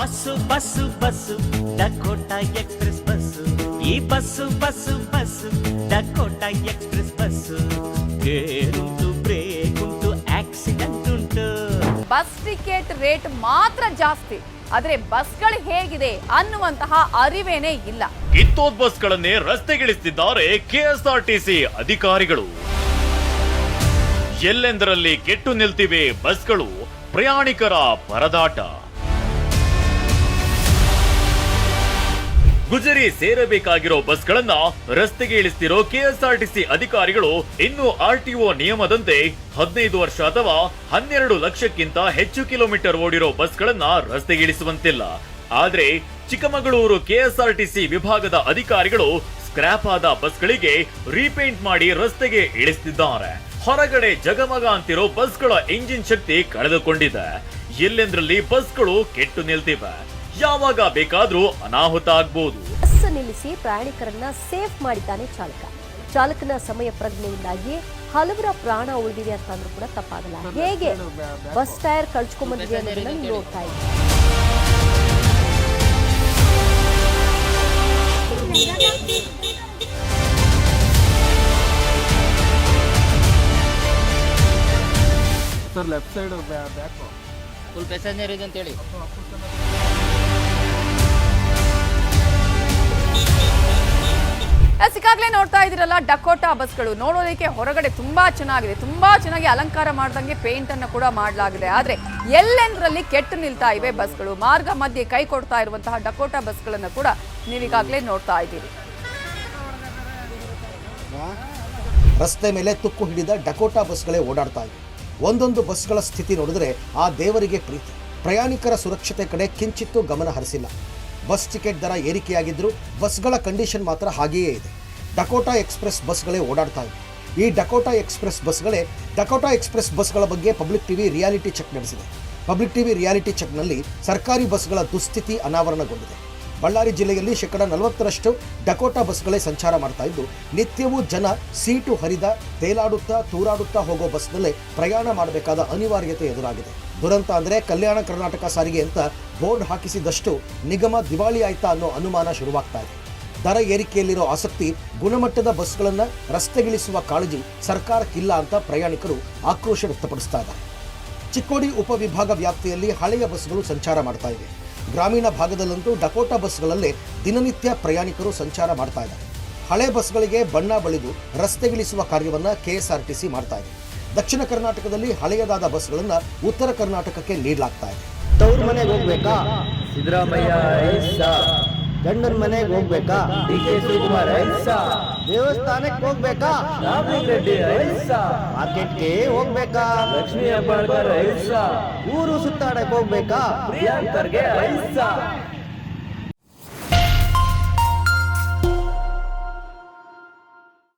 Bus bus bus Dakota express bus. ಈ bus bus bus Dakota express bus. ಗೇರುಂಟು brake ಉಂಟು accident ಉಂಟು bus ticket rate ಮಾತ್ರ ಜಾಸ್ತಿ ಆದ್ರೆ ಬಸ್ಗಳು ಹೇಗಿದೆ ಅನ್ನುವಂತಹ ಅರಿವೇನೇ ಇಲ್ಲ. ಕಿತ್ತೋದ್ ಬಸ್ಗಳನ್ನೇ ರಸ್ತೆಗಿಳಿಸುತ್ತಿದ್ದಾರೆ ಕೆಎಸ್ಆರ್ಟಿಸಿ ಅಧಿಕಾರಿಗಳು. ಎಲ್ಲೆಂದರಲ್ಲಿ ಕೆಟ್ಟು ನಿಲ್ತಿವೆ ಬಸ್ಗಳು ಪ್ರಯಾಣಿಕರ ಪರದಾಟ. ಗುಜರಿ ಸೇರಬೇಕಾಗಿರೋ ಬಸ್ಗಳನ್ನ ರಸ್ತೆಗೆ ಇಳಿಸ್ತಿರೋ ಕೆಎಸ್ಆರ್ಟಿಸಿ ಅಧಿಕಾರಿಗಳು ಇನ್ನು ಆರ್ಟಿಒ ನಿಯಮದಂತೆ ಹದಿನೈದು ವರ್ಷ ಅಥವಾ ಹನ್ನೆರಡು ಲಕ್ಷಕ್ಕಿಂತ ಹೆಚ್ಚು ಕಿಲೋಮೀಟರ್ ಓಡಿರೋ ಬಸ್ಗಳನ್ನ ರಸ್ತೆಗೆ ಇಳಿಸುವಂತಿಲ್ಲ. ಆದ್ರೆ ಚಿಕ್ಕಮಗಳೂರು ಕೆಎಸ್ಆರ್ಟಿಸಿ ವಿಭಾಗದ ಅಧಿಕಾರಿಗಳು ಸ್ಕ್ರಾಪ್ ಆದ ಬಸ್ಗಳಿಗೆ ರೀಪೇಂಟ್ ಮಾಡಿ ರಸ್ತೆಗೆ ಇಳಿಸ್ತಿದ್ದಾರೆ. ಹೊರಗಡೆ ಜಗಮಗ ಅಂತಿರೋ ಬಸ್ಗಳ ಇಂಜಿನ್ ಶಕ್ತಿ ಕಳೆದುಕೊಂಡಿದೆ. ಎಲ್ಲೆಂದ್ರಲ್ಲಿ ಬಸ್ಗಳು ಕೆಟ್ಟು ನಿಲ್ತಿವೆ? ಯಾವಾಗ ಬೇಕಾದ್ರೂ ಅನಾಹುತ ಆಗ್ಬೋದು. ಬಸ್ ನಿಲ್ಲಿಸಿ ಪ್ರಯಾಣಿಕರನ್ನ ಸೇಫ್ ಮಾಡಿದ್ದಾನೆ ಚಾಲಕ. ಚಾಲಕನ ಸಮಯ ಪ್ರಜ್ಞೆಯಿಂದಾಗಿ ಹಲವರ ಪ್ರಾಣ ಉಳಿದಿದೆ ಅಂತ ಅಂದ್ರೂ ಕೂಡ ತಪ್ಪಾಗಲ್ಲ. ಹೇಗೆ? ಬಸ್ ಟೈರ್ ಕಳ್ಸ್ಕೊಂಡ್ಬಂದಿದೆ ಅನ್ನೋದನ್ನ ನೀವು ನೋಡ್ತಾ ಇದ್ದೀವಿ sir left side back full passenger ಇದೆ ಅಂತೇಳಿ ಎಸ್, ನೋಡ್ತಾ ಇದ್ದೀರಲ್ಲ ಡಕೋಟಾ ಬಸ್ಗಳು ನೋಡೋದಕ್ಕೆ ಹೊರಗಡೆ ತುಂಬಾ ಚೆನ್ನಾಗಿದೆ. ತುಂಬಾ ಚೆನ್ನಾಗಿ ಅಲಂಕಾರ ಮಾಡ್ದಂಗೆ ಪೇಂಟ್ ಅನ್ನು ಕೂಡ ಮಾಡಲಾಗಿದೆ. ಆದ್ರೆ ಎಲ್ಲೆಂದ್ರಲ್ಲಿ ಕೆಟ್ಟು ನಿಲ್ತಾ ಇವೆ ಬಸ್ಗಳು ಮಾರ್ಗ ಮಧ್ಯೆ ಕೈ ಕೊಡ್ತಾ ಇರುವಂತಹ ಡಕೋಟಾ ಬಸ್ಗಳನ್ನು ಕೂಡ ನೀವೀಗಾಗಲೇ ನೋಡ್ತಾ ಇದ್ದೀರಿ. ರಸ್ತೆ ಮೇಲೆ ತುಕ್ಕು ಹಿಡಿದ ಡಕೋಟಾ ಬಸ್ಗಳೇ ಓಡಾಡ್ತಾ ಇವೆ. ಒಂದೊಂದು ಬಸ್ಗಳ ಸ್ಥಿತಿ ನೋಡಿದ್ರೆ ಆ ದೇವರಿಗೆ ಪ್ರೀತಿ. ಪ್ರಯಾಣಿಕರ ಸುರಕ್ಷತೆ ಕಡೆ ಕಿಂಚಿತ್ತೂ ಗಮನ ಹರಿಸಿಲ್ಲ. ಬಸ್ ಟಿಕೆಟ್ ದರ ಏರಿಕೆಯಾಗಿದ್ದರೂ ಬಸ್ಗಳ ಕಂಡೀಷನ್ ಮಾತ್ರ ಹಾಗೆಯೇ ಇದೆ. ಡಕೋಟಾ ಎಕ್ಸ್ಪ್ರೆಸ್ ಬಸ್ಗಳೇ ಓಡಾಡ್ತಾ ಇವೆ. ಈ ಡಕೋಟಾ ಎಕ್ಸ್ಪ್ರೆಸ್ ಬಸ್ಗಳೇ ಡಕೋಟಾ ಎಕ್ಸ್ಪ್ರೆಸ್ ಬಸ್ಗಳ ಬಗ್ಗೆ ಪಬ್ಲಿಕ್ ಟಿವಿ ರಿಯಾಲಿಟಿ ಚೆಕ್ ನಡೆಸಿದೆ. ಪಬ್ಲಿಕ್ ಟಿವಿ ರಿಯಾಲಿಟಿ ಚೆಕ್ನಲ್ಲಿ ಸರ್ಕಾರಿ ಬಸ್ಗಳ ದುಸ್ಥಿತಿ ಅನಾವರಣಗೊಂಡಿದೆ. ಬಳ್ಳಾರಿ ಜಿಲ್ಲೆಯಲ್ಲಿ ಶೇಕಡ ನಲವತ್ತರಷ್ಟು ಡಕೋಟಾ ಬಸ್ಗಳೇ ಸಂಚಾರ ಮಾಡ್ತಾ ಇದ್ದು, ನಿತ್ಯವೂ ಜನ ಸೀಟು ಹರಿದ, ತೇಲಾಡುತ್ತಾ, ತೂರಾಡುತ್ತಾ ಹೋಗೋ ಬಸ್ನಲ್ಲೇ ಪ್ರಯಾಣ ಮಾಡಬೇಕಾದ ಅನಿವಾರ್ಯತೆ ಎದುರಾಗಿದೆ. ದುರಂತ ಅಂದರೆ ಕಲ್ಯಾಣ ಕರ್ನಾಟಕ ಸಾರಿಗೆ ಅಂತ ಬೋರ್ಡ್ ಹಾಕಿಸಿದಷ್ಟು ನಿಗಮ ದಿವಾಳಿ ಆಯ್ತಾ ಅನ್ನೋ ಅನುಮಾನ ಶುರುವಾಗ್ತಾ ಇದೆ. ದರ ಏರಿಕೆಯಲ್ಲಿರೋ ಆಸಕ್ತಿ, ಗುಣಮಟ್ಟದ ಬಸ್ಗಳನ್ನು ರಸ್ತೆಗಿಳಿಸುವ ಕಾಳಜಿ ಸರ್ಕಾರಕ್ಕಿಲ್ಲ ಅಂತ ಪ್ರಯಾಣಿಕರು ಆಕ್ರೋಶ ವ್ಯಕ್ತಪಡಿಸ್ತಾ ಇದ್ದಾರೆ. ಚಿಕ್ಕೋಡಿ ಉಪವಿಭಾಗ ವ್ಯಾಪ್ತಿಯಲ್ಲಿ ಹಳೆಯ ಬಸ್ಗಳು ಸಂಚಾರ ಮಾಡ್ತಾ ಇವೆ. ಗ್ರಾಮೀಣ ಭಾಗದಲ್ಲಂತೂ ಡಕೋಟಾ ಬಸ್ಗಳಲ್ಲೇ ದಿನನಿತ್ಯ ಪ್ರಯಾಣಿಕರು ಸಂಚಾರ ಮಾಡ್ತಾ ಇದ್ದಾರೆ. ಹಳೆ ಬಸ್ಗಳಿಗೆ ಬಣ್ಣ ಬಳಿದು ರಸ್ತೆಗಿಳಿಸುವ ಕಾರ್ಯವನ್ನ ಕೆಎಸ್ಆರ್ಟಿಸಿ ಮಾಡ್ತಾ ಇದೆ. ದಕ್ಷಿಣ ಕರ್ನಾಟಕದಲ್ಲಿ ಹಳೆಯದಾದ ಬಸ್ಗಳನ್ನು ಉತ್ತರ ಕರ್ನಾಟಕಕ್ಕೆ ನೀಡಲಾಗ್ತಾ ಇದೆ. ಮನೆಗೆ ಹೋಗ್ಬೇಕಾ? ಸಿದ್ದರಾಮಯ್ಯ ಗಂಡನ ಮನೆಗೆ ಹೋಗ್ಬೇಕಾ? ಡಿ ಕೆ ಶಿವಕುಮಾರ್ ದೇವಸ್ಥಾನಕ್ಕೆ ಹೋಗ್ಬೇಕಾ? ರೆಡ್ಡಿ ಮಾರ್ಕೆಟ್ಗೆ ಹೋಗ್ಬೇಕಾ? ಲಕ್ಷ್ಮೀ ಹೆಬ್ಬಾಳ್ಕರ್ ಊರು ಸುತ್ತಾಡಕ್ ಹೋಗ್ಬೇಕಾ? ಪ್ರಿಯಾಂಕರ್ಗೆ